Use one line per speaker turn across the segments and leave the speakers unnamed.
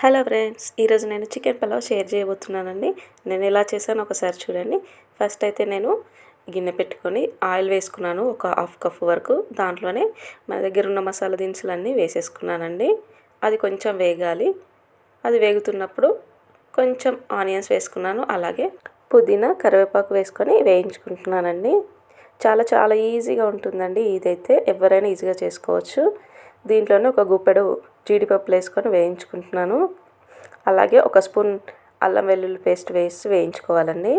Hello friends ఈరోజు నేను chicken pulao share చేయబోతున్నానండి. నేను ఎలా చేశాను ఒకసారి చూడండి. ఫస్ట్ అయితే నేను గిన్నె పెట్టుకొని ఆయిల్ వేసుకున్నాను ఒక హాఫ్ కప్ వరకు. దాంట్లోనే మన దగ్గర ఉన్న మసాలా దినుసులన్నీ వేసేసుకున్నానండి. అది కొంచెం వేగాలి. అది వేగుతున్నప్పుడు కొంచెం ఆనియన్స్ వేసుకున్నాను అలాగే పుదీనా కరివేపాకు వేసుకొని వేయించుకుంటున్నానండి. చాలా చాలా ఈజీగా ఉంటుందండి ఇదైతే. ఎవరైనా ఈజీగా చేసుకోవచ్చు. దీంట్లోనే ఒక గుప్పెడు జీడిపప్పులు వేసుకొని వేయించుకుంటున్నాను. అలాగే ఒక స్పూన్ అల్లం వెల్లుల్లి పేస్ట్ వేసి వేయించుకోవాలండి.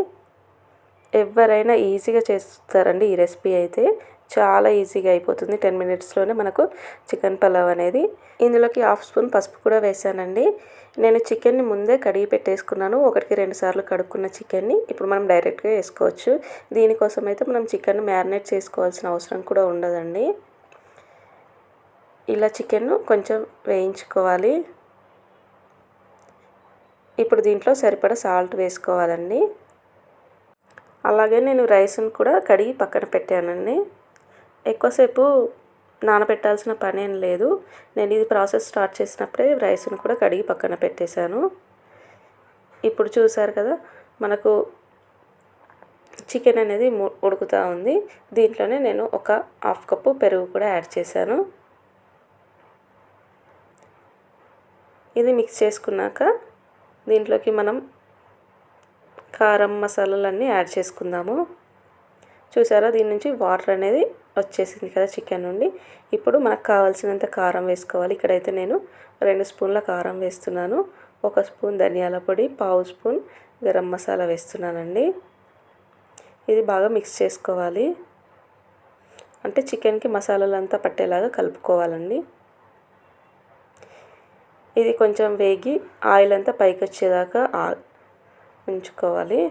ఎవరైనా ఈజీగా చేస్తారండి ఈ రెసిపీ అయితే. చాలా ఈజీగా అయిపోతుంది. టెన్ మినిట్స్లోనే మనకు చికెన్ పలావ్ అనేది. ఇందులోకి హాఫ్ స్పూన్ పసుపు కూడా వేసానండి. నేను చికెన్ని ముందే కడిగి పెట్టేసుకున్నాను. ఒకటికి రెండు సార్లు కడుక్కున్న చికెన్ని ఇప్పుడు మనం డైరెక్ట్గా వేసుకోవచ్చు. దీనికోసం అయితే మనం చికెన్ మ్యారినేట్ చేసుకోవాల్సిన అవసరం కూడా ఉండదండి. ఇలా చికెన్ కొంచెం వేయించుకోవాలి. ఇప్పుడు దీంట్లో సరిపడా సాల్ట్ వేసుకోవాలండి. అలాగే నేను రైస్ని కూడా కడిగి పక్కన పెట్టానండి. ఎక్కువసేపు నానబెట్టాల్సిన పని ఏం లేదు. నేను ఇది ప్రాసెస్ స్టార్ట్ చేసినప్పుడే రైస్ను కూడా కడిగి పక్కన పెట్టేశాను. ఇప్పుడు చూసారు కదా మనకు చికెన్ అనేది ఉడుకుతూ ఉంది. దీంట్లోనే నేను ఒక హాఫ్ కప్పు పెరుగు కూడా యాడ్ చేశాను. ఇది మిక్స్ చేసుకున్నాక దీంట్లోకి మనం కారం మసాలాలన్నీ యాడ్ చేసుకుందాము. చూసారా? దీని నుంచి వాటర్ అనేది వచ్చేసింది కదా చికెన్ నుండి. ఇప్పుడు మనకు కావాల్సినంత కారం వేసుకోవాలి. ఇక్కడైతే నేను రెండు స్పూన్ల కారం వేస్తున్నాను. ఒక స్పూన్ ధనియాల పొడి పావు స్పూన్ గరం మసాలా వేస్తున్నానండి. ఇది బాగా మిక్స్ చేసుకోవాలి. అంటే చికెన్కి మసాలాలు అంతా పట్టేలాగా కలుపుకోవాలండి. ఇది కొంచెం వేగి ఆయిల్ అంతా పైకి వచ్చేదాకా ఉంచుకోవాలి.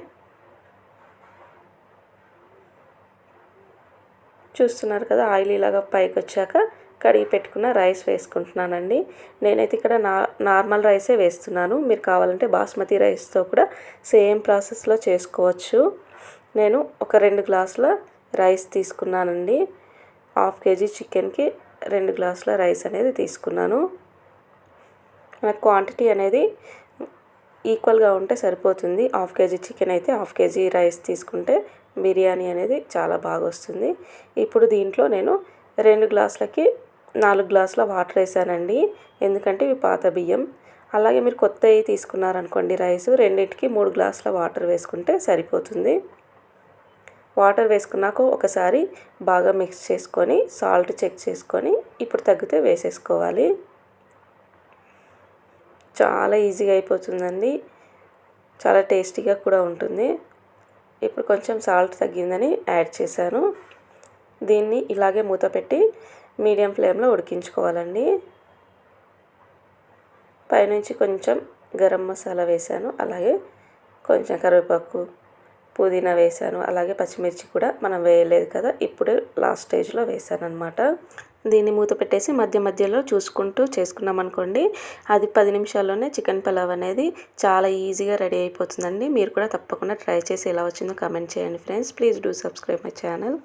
చూస్తున్నారు కదా ఆయిల్ ఇలాగా పైకి వచ్చాక కడిగి పెట్టుకున్న రైస్ వేసుకుంటున్నానండి. నేనైతే ఇక్కడ నా నార్మల్ రైసే వేస్తున్నాను. మీరు కావాలంటే బాస్మతి రైస్తో కూడా సేమ్ ప్రాసెస్లో చేసుకోవచ్చు. నేను ఒక రెండు గ్లాసుల రైస్ తీసుకున్నానండి. హాఫ్ కేజీ చికెన్కి రెండు గ్లాసుల రైస్ అనేది తీసుకున్నాను. మనకు క్వాంటిటీ అనేది ఈక్వల్గా ఉంటే సరిపోతుంది. హాఫ్ కేజీ చికెన్ అయితే హాఫ్ కేజీ రైస్ తీసుకుంటే బిర్యానీ అనేది చాలా బాగా వస్తుంది. ఇప్పుడు దీంట్లో నేను రెండు గ్లాసులకి నాలుగు గ్లాసుల వాటర్ వేసానండి. ఎందుకంటే ఇవి పాత బియ్యం. అలాగే మీరు కొత్తవి తీసుకున్నారనుకోండి రైస్ రెండింటికి మూడు గ్లాసుల వాటర్ వేసుకుంటే సరిపోతుంది. వాటర్ వేసుకున్నాక ఒకసారి బాగా మిక్స్ చేసుకొని సాల్ట్ చెక్ చేసుకొని ఇప్పుడు తగ్గితే వేసేసుకోవాలి. చాలా ఈజీగా అయిపోతుందండి. చాలా టేస్టీగా కూడా ఉంటుంది. ఇప్పుడు కొంచెం సాల్ట్ తగ్గిందని యాడ్ చేశాను. దీన్ని ఇలాగే మూత పెట్టి మీడియం ఫ్లేమ్లో ఉడికించుకోవాలండి. పైనుంచి కొంచెం గరం మసాలా వేసాను అలాగే కొంచెం కరివేపాకు పుదీనా వేసాను అలాగే పచ్చిమిర్చి కూడా మనం వేయలేదు కదా ఇప్పుడు లాస్ట్ స్టేజ్లో వేసాను అనమాట దీన్ని మూత పెట్టేసి మధ్య మధ్యలో చూసుకుంటూ చేసుకున్నాం అనుకోండి. అది పది నిమిషాల్లోనే చికెన్ పలావ్ అనేది చాలా ఈజీగా రెడీ అయిపోతుందండి. మీరు కూడా తప్పకుండా ట్రై చేసి ఎలా వచ్చిందో కమెంట్ చేయండి friends. Please do subscribe my channel.